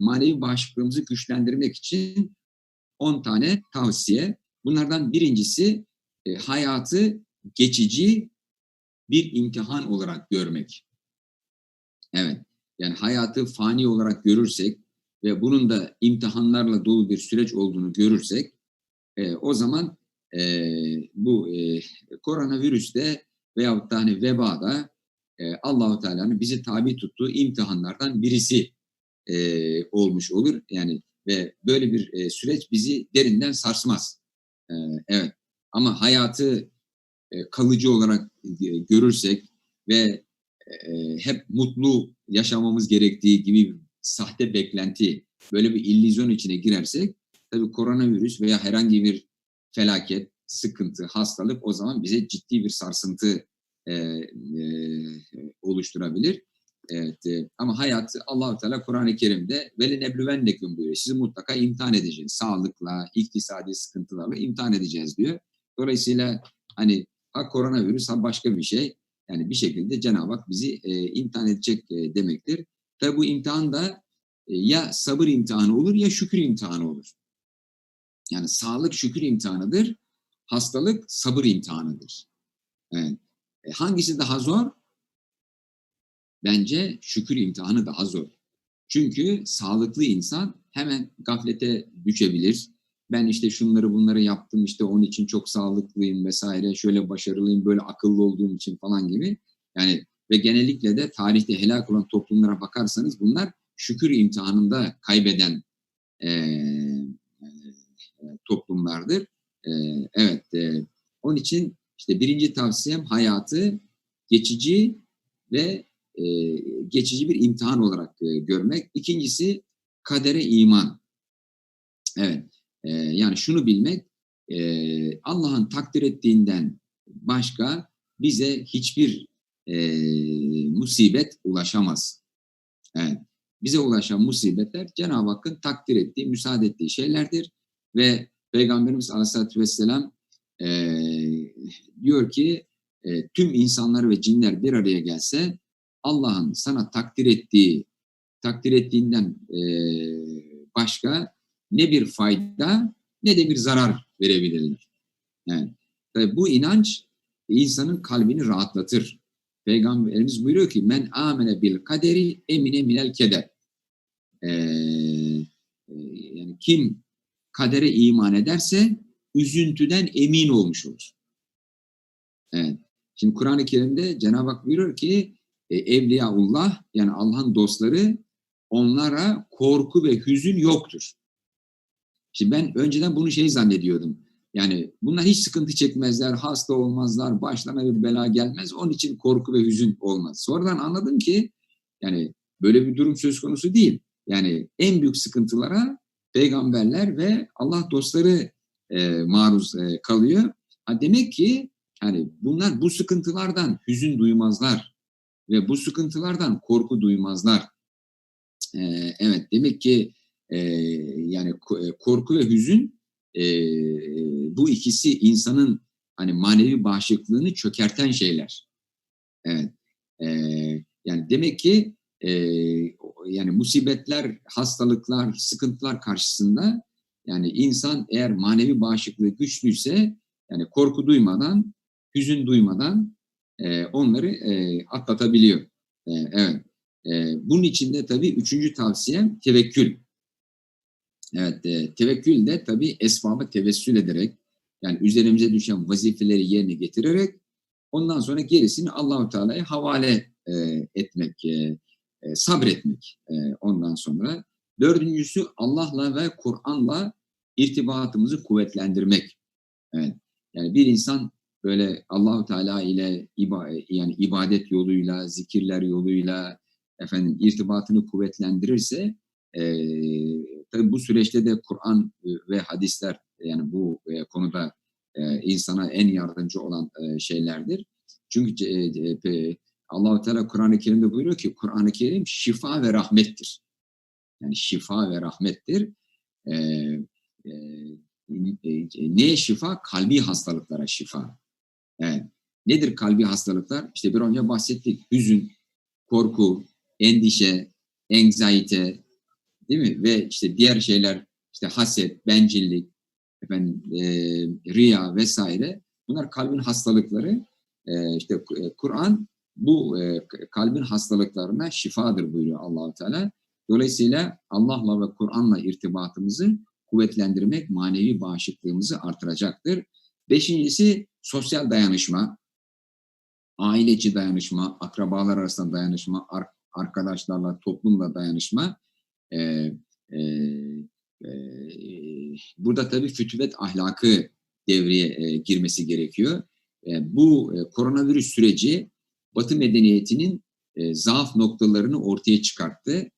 manevi bağışıklığımızı güçlendirmek için 10 tane tavsiye. Bunlardan birincisi e, hayatı geçici bir imtihan olarak görmek. Evet, yani hayatı fani olarak görürsek ve bunun da imtihanlarla dolu bir süreç olduğunu görürsek, e, o zaman e, bu e, koronavirüste veyahut da hani vebada e, Allahu Teala'nın bizi tabi tuttuğu imtihanlardan birisi e, olmuş olur. Yani ve böyle bir e, süreç bizi derinden sarsmaz. E, evet. Ama hayatı e, kalıcı olarak e, görürsek ve e, hep mutlu yaşamamız gerektiği gibi sahte beklenti, böyle bir illüzyon içine girersek tabii koronavirüs veya herhangi bir felaket, sıkıntı, hastalık o zaman bize ciddi bir sarsıntı e, e, oluşturabilir. Evet, e, ama hayat Allahu Teala Kur'an-ı Kerim'de veli neblüvennekum buyuruyor. Sizi mutlaka imtihan edeceğiz. Sağlıkla, iktisadi sıkıntılarla imtihan edeceğiz diyor. Dolayısıyla hani ha koronavirüs ha başka bir şey. Yani bir şekilde Cenab-ı Hak bizi e, imtihan edecek e, demektir. Tabi bu imtihan da e, ya sabır imtihanı olur ya şükür imtihanı olur. Yani sağlık şükür imtihanıdır. Hastalık sabır imtihanıdır. Evet. E, hangisi daha zor? Bence şükür imtihanı daha zor. Çünkü sağlıklı insan hemen gaflete düşebilir. Ben işte şunları bunları yaptım işte onun için çok sağlıklıyım vesaire şöyle başarılıyım böyle akıllı olduğum için falan gibi. Yani ve genellikle de tarihte helak olan toplumlara bakarsanız bunlar şükür imtihanında kaybeden e, toplumlardır. E, evet, e, onun için işte birinci tavsiyem hayatı geçici ve e, geçici bir imtihan olarak e, görmek. İkincisi kadere iman. Evet, e, yani şunu bilmek, e, Allah'ın takdir ettiğinden başka bize hiçbir e, musibet ulaşamaz. Evet, bize ulaşan musibetler Cenab-ı Hakk'ın takdir ettiği, müsaade ettiği şeylerdir. Ve Peygamberimiz Aleyhisselatü Vesselam e, diyor ki e, tüm insanlar ve cinler bir araya gelse Allah'ın sana takdir ettiği, takdir ettiğinden e, başka ne bir fayda ne de bir zarar verebilirler. Yani, tabii bu inanç insanın kalbini rahatlatır. Peygamberimiz buyuruyor ki men amene bil kaderi emine minel keder. Ee, yani kim kadere iman ederse üzüntüden emin olmuş olur. Evet. Şimdi Kur'an-ı Kerim'de Cenab-ı Hak buyuruyor ki e, Evliyaullah yani Allah'ın dostları onlara korku ve hüzün yoktur. Şimdi ben önceden bunu şey zannediyordum. Yani bunlar hiç sıkıntı çekmezler, hasta olmazlar, başlarına bir bela gelmez. Onun için korku ve hüzün olmaz. Sonradan anladım ki yani böyle bir durum söz konusu değil. Yani en büyük sıkıntılara peygamberler ve Allah dostları e, maruz e, kalıyor. Ha demek ki yani bunlar bu sıkıntılardan hüzün duymazlar ve bu sıkıntılardan korku duymazlar. E, evet demek ki e, yani e, korku ve hüzün e, bu ikisi insanın hani manevi bağışıklığını çökerten şeyler. Evet. E, yani demek ki e, yani musibetler, hastalıklar, sıkıntılar karşısında yani insan eğer manevi bağışıklığı güçlüyse yani korku duymadan, hüzün duymadan e, onları e, atlatabiliyor. E, evet. E, bunun içinde tabii üçüncü tavsiyem tevekkül. Evet, e, tevekkül de tabii esbaba tevessül ederek, yani üzerimize düşen vazifeleri yerine getirerek, ondan sonra gerisini Allahu Teala'ya havale e, etmek, e, e, sabretmek e, ondan sonra. Dördüncüsü Allah'la ve Kur'an'la irtibatımızı kuvvetlendirmek. Evet. Yani bir insan böyle Allahu Teala ile iba, yani ibadet yoluyla, zikirler yoluyla efendim irtibatını kuvvetlendirirse e, tabii bu süreçte de Kur'an ve hadisler yani bu e, konuda e, insana en yardımcı olan e, şeylerdir. Çünkü e, e, Allahu Teala Kur'an-ı Kerim'de buyuruyor ki Kur'an-ı Kerim şifa ve rahmettir. Yani şifa ve rahmettir. Ee, e, e, neye şifa? Kalbi hastalıklara şifa. Evet. Nedir kalbi hastalıklar? İşte bir önce bahsettik. Hüzün, korku, endişe, anxiety, Değil mi? Ve işte diğer şeyler işte haset, bencillik, efendim e, riya vesaire bunlar kalbin hastalıkları. E, işte e, Kur'an bu e, kalbin hastalıklarına şifadır buyuruyor Allahu Teala. Dolayısıyla Allah'la ve Kur'an'la irtibatımızı kuvvetlendirmek manevi bağışıklığımızı artıracaktır. Beşincisi sosyal dayanışma, aileci dayanışma, akrabalar arasında dayanışma, ar arkadaşlarla, toplumla dayanışma. Ee, e, e, burada tabii fütüvet ahlakı devreye e, girmesi gerekiyor. E, bu e, koronavirüs süreci Batı medeniyetinin e, zaaf noktalarını ortaya çıkarttı.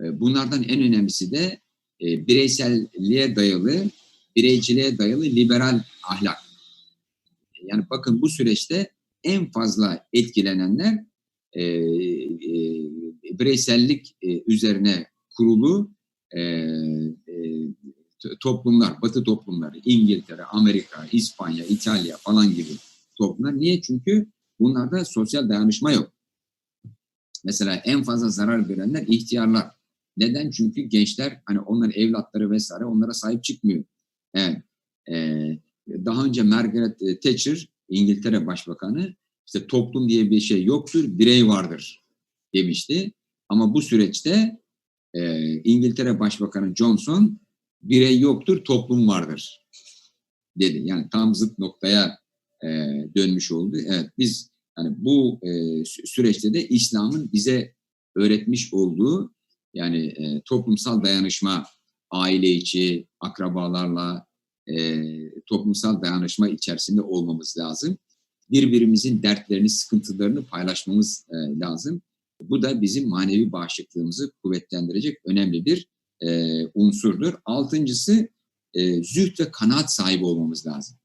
E, bunlardan en önemlisi de e, bireyselliğe dayalı, bireyciliğe dayalı liberal ahlak. Yani bakın bu süreçte en fazla etkilenenler e, e, bireysellik e, üzerine kurulu e, e, toplumlar, batı toplumları, İngiltere, Amerika, İspanya, İtalya falan gibi toplumlar. Niye? Çünkü bunlarda sosyal dayanışma yok. Mesela en fazla zarar görenler ihtiyarlar. Neden? Çünkü gençler hani onların evlatları vesaire onlara sahip çıkmıyor. Evet. Ee, daha önce Margaret Thatcher İngiltere Başbakanı işte toplum diye bir şey yoktur, birey vardır demişti. Ama bu süreçte e, İngiltere Başbakanı Johnson birey yoktur, toplum vardır dedi. Yani tam zıt noktaya e, dönmüş oldu. Evet biz yani bu e, süreçte de İslam'ın bize öğretmiş olduğu yani e, toplumsal dayanışma, aile içi, akrabalarla e, toplumsal dayanışma içerisinde olmamız lazım. Birbirimizin dertlerini, sıkıntılarını paylaşmamız e, lazım. Bu da bizim manevi bağışıklığımızı kuvvetlendirecek önemli bir e, unsurdur. Altıncısı e, züht ve kanaat sahibi olmamız lazım.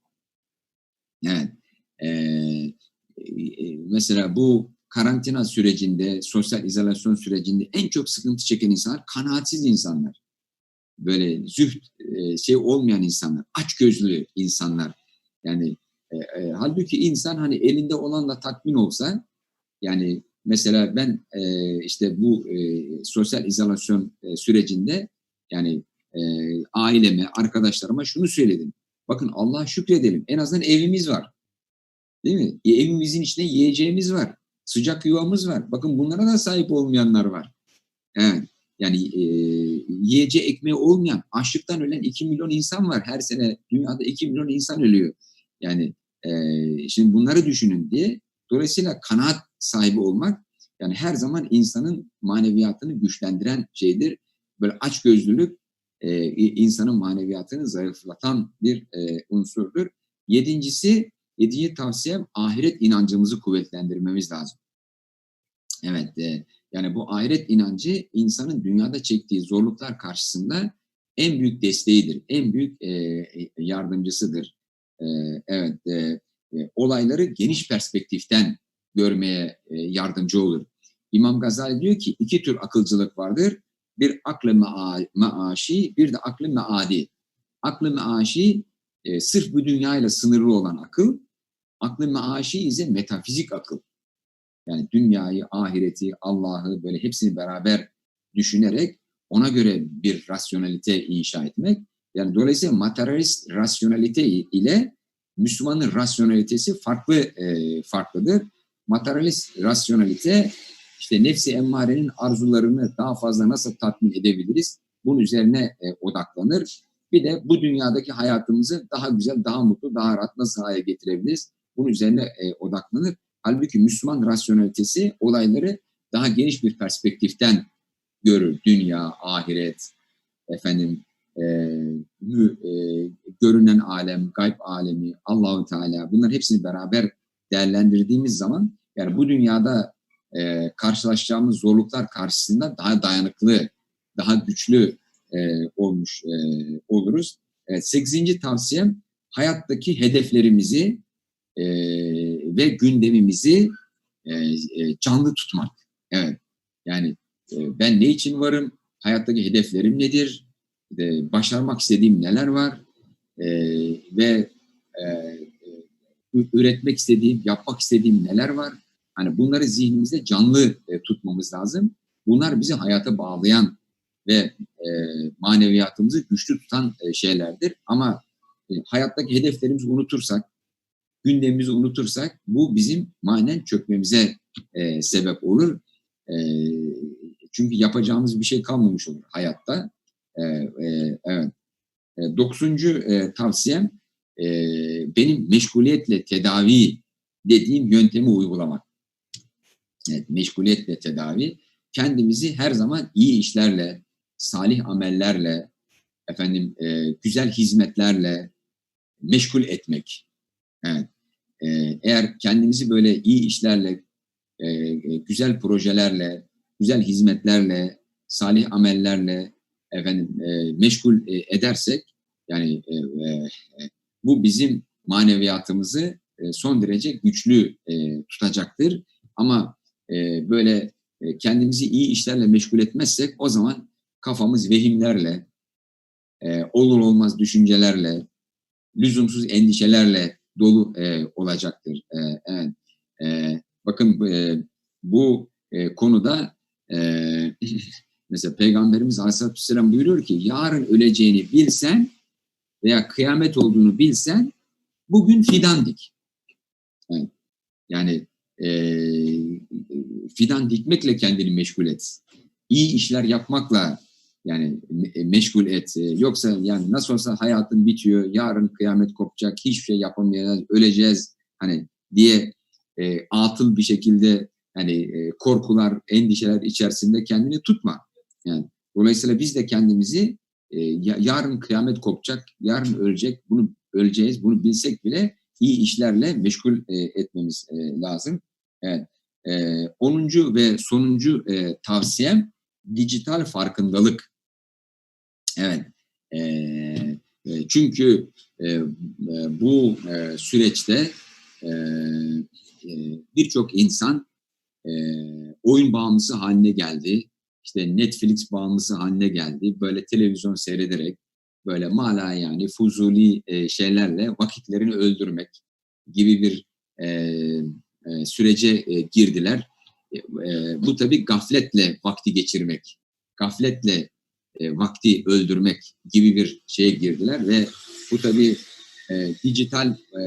Evet. E, e, mesela bu karantina sürecinde, sosyal izolasyon sürecinde en çok sıkıntı çeken insanlar kanaatsiz insanlar. Böyle züht e, şey olmayan insanlar, aç gözlü insanlar. Yani e, e, halbuki insan hani elinde olanla tatmin olsa yani mesela ben e, işte bu e, sosyal izolasyon e, sürecinde yani e, aileme, arkadaşlarıma şunu söyledim. Bakın Allah'a şükredelim. En azından evimiz var. Değil mi? E, evimizin içinde yiyeceğimiz var. Sıcak yuvamız var. Bakın bunlara da sahip olmayanlar var. Evet. Yani e, yiyeceği ekmeği olmayan, açlıktan ölen 2 milyon insan var. Her sene dünyada 2 milyon insan ölüyor. Yani e, şimdi bunları düşünün diye. Dolayısıyla kanaat sahibi olmak yani her zaman insanın maneviyatını güçlendiren şeydir. Böyle açgözlülük e, insanın maneviyatını zayıflatan bir e, unsurdur. Yedincisi Yediği tavsiyem ahiret inancımızı kuvvetlendirmemiz lazım. Evet, e, yani bu ahiret inancı insanın dünyada çektiği zorluklar karşısında en büyük desteğidir, en büyük e, e yardımcısıdır. E, evet, e, e, olayları geniş perspektiften görmeye e, yardımcı olur. İmam Gazali diyor ki iki tür akılcılık vardır. Bir aklı maaşi, bir de aklı meadi. Aklı maaşi e, sırf bu dünyayla sınırlı olan akıl, aklı maaşi ise metafizik akıl. Yani dünyayı, ahireti, Allah'ı böyle hepsini beraber düşünerek ona göre bir rasyonelite inşa etmek. Yani dolayısıyla materyalist rasyonelite ile Müslümanın rasyonelitesi farklı e, farklıdır. Materyalist rasyonelite işte nefsi emmarenin arzularını daha fazla nasıl tatmin edebiliriz? Bunun üzerine e, odaklanır. Bir de bu dünyadaki hayatımızı daha güzel, daha mutlu, daha rahat nasıl hale getirebiliriz? Bunun üzerine e, odaklanır. Halbuki Müslüman rasyonelitesi olayları daha geniş bir perspektiften görür. Dünya, ahiret, efendim e, e, görünen alem, gayb alemi, Allahu Teala bunların hepsini beraber değerlendirdiğimiz zaman yani bu dünyada e, karşılaşacağımız zorluklar karşısında daha dayanıklı, daha güçlü e, olmuş e, oluruz. Evet, sekizinci tavsiyem hayattaki hedeflerimizi e, ve gündemimizi e, e, canlı tutmak. Evet, yani e, ben ne için varım, hayattaki hedeflerim nedir, e, başarmak istediğim neler var e, ve e, e, üretmek istediğim, yapmak istediğim neler var. Hani bunları zihnimizde canlı e, tutmamız lazım. Bunlar bizi hayata bağlayan ve e, maneviyatımızı güçlü tutan e, şeylerdir. Ama e, hayattaki hedeflerimizi unutursak, gündemimizi unutursak bu bizim manen çökmemize e, sebep olur. E, çünkü yapacağımız bir şey kalmamış olur hayatta. E, e, evet. E, dokuzuncu e, tavsiyem e, benim meşguliyetle tedavi dediğim yöntemi uygulamak. Evet, meşguliyetle tedavi. Kendimizi her zaman iyi işlerle, salih amellerle, efendim e, güzel hizmetlerle meşgul etmek. Evet. E, eğer kendimizi böyle iyi işlerle, e, e, güzel projelerle, güzel hizmetlerle, salih amellerle efendim e, meşgul edersek, yani bu bizim maneviyatımızı son derece güçlü tutacaktır. Ama böyle kendimizi iyi işlerle meşgul etmezsek o zaman kafamız vehimlerle, olur olmaz düşüncelerle, lüzumsuz endişelerle dolu e, olacaktır. E, evet. E, bakın e, bu e, konuda e, mesela Peygamberimiz Aleyhisselatü Vesselam buyuruyor ki yarın öleceğini bilsen veya kıyamet olduğunu bilsen bugün fidan dik. Yani e, fidan dikmekle kendini meşgul et. İyi işler yapmakla yani e, meşgul et. E, yoksa yani nasıl olsa hayatın bitiyor, yarın kıyamet kopacak, hiçbir şey yapamayacağız, öleceğiz hani diye e, atıl bir şekilde hani e, korkular, endişeler içerisinde kendini tutma. Yani dolayısıyla biz de kendimizi e, yarın kıyamet kopacak, yarın ölecek, bunu öleceğiz, bunu bilsek bile iyi işlerle meşgul e, etmemiz e, lazım. Evet. E, 10. ve sonuncu e, tavsiyem dijital farkındalık. Evet. E, e, çünkü e, e, bu e, süreçte e, e, birçok insan e, oyun bağımlısı haline geldi. İşte Netflix bağımlısı haline geldi. Böyle televizyon seyrederek böyle mala yani fuzuli e, şeylerle vakitlerini öldürmek gibi bir e, e, sürece e, girdiler. E, e, bu tabii gafletle vakti geçirmek, gafletle e, vakti öldürmek gibi bir şeye girdiler ve bu tabii e, dijital e,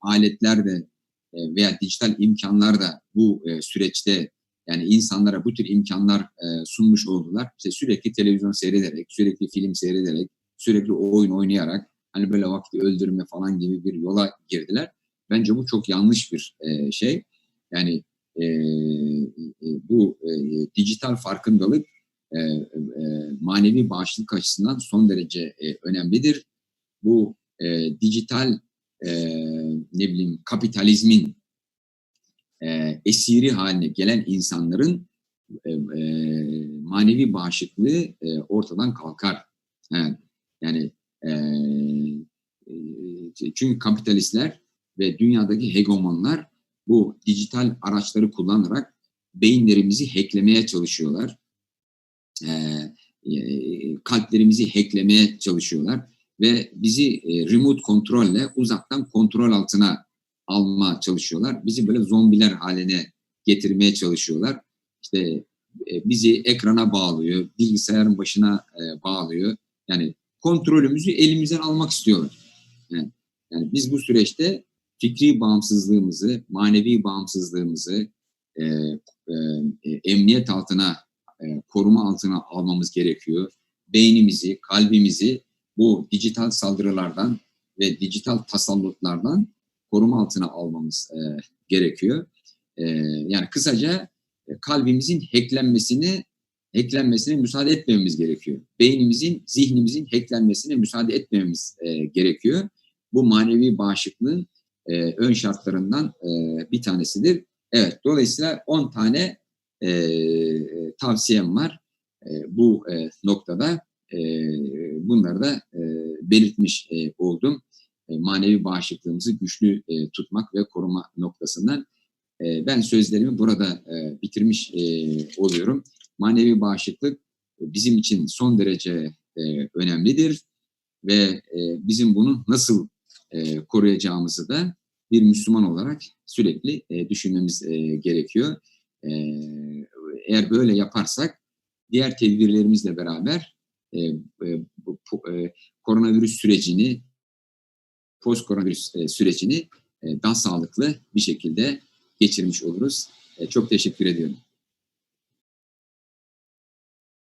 aletler de e, veya dijital imkanlar da bu e, süreçte yani insanlara bu tür imkanlar e, sunmuş oldular. İşte sürekli televizyon seyrederek, sürekli film seyrederek, sürekli oyun oynayarak hani böyle vakti öldürme falan gibi bir yola girdiler. Bence bu çok yanlış bir e, şey. Yani e, e, bu e, dijital farkındalık e, e, manevi bağışlık açısından son derece e, önemlidir. Bu e, dijital e, ne bileyim kapitalizmin e, esiri haline gelen insanların e, e, manevi bağışıklığı e, ortadan kalkar. Evet. Yani e, e, çünkü kapitalistler ve dünyadaki hegemonlar bu dijital araçları kullanarak beyinlerimizi hacklemeye çalışıyorlar. E, e, kalplerimizi hacklemeye çalışıyorlar ve bizi e, remote kontrolle uzaktan kontrol altına alma çalışıyorlar. Bizi böyle zombiler haline getirmeye çalışıyorlar. İşte e, bizi ekrana bağlıyor, bilgisayarın başına e, bağlıyor. Yani kontrolümüzü elimizden almak istiyorlar. Yani, yani biz bu süreçte fikri bağımsızlığımızı, manevi bağımsızlığımızı e, e, emniyet altına, e, koruma altına almamız gerekiyor. Beynimizi, kalbimizi bu dijital saldırılardan ve dijital tasallutlardan koruma altına almamız e, gerekiyor. E, yani kısaca e, kalbimizin hacklenmesini hacklenmesine müsaade etmememiz gerekiyor. Beynimizin, zihnimizin hacklenmesine müsaade etmememiz e, gerekiyor. Bu manevi bağışıklığın e, ön şartlarından e, bir tanesidir. Evet, dolayısıyla 10 tane e, tavsiyem var e, bu e, noktada. E, bunları da e, belirtmiş e, oldum. E, manevi bağışıklığımızı güçlü e, tutmak ve koruma noktasından. E, ben sözlerimi burada e, bitirmiş e, oluyorum. Manevi bağışıklık bizim için son derece e, önemlidir ve e, bizim bunu nasıl e, koruyacağımızı da bir Müslüman olarak sürekli e, düşünmemiz e, gerekiyor. E, eğer böyle yaparsak diğer tedbirlerimizle beraber e, e, bu, e, koronavirüs sürecini, post koronavirüs e, sürecini e, daha sağlıklı bir şekilde geçirmiş oluruz. E, çok teşekkür ediyorum.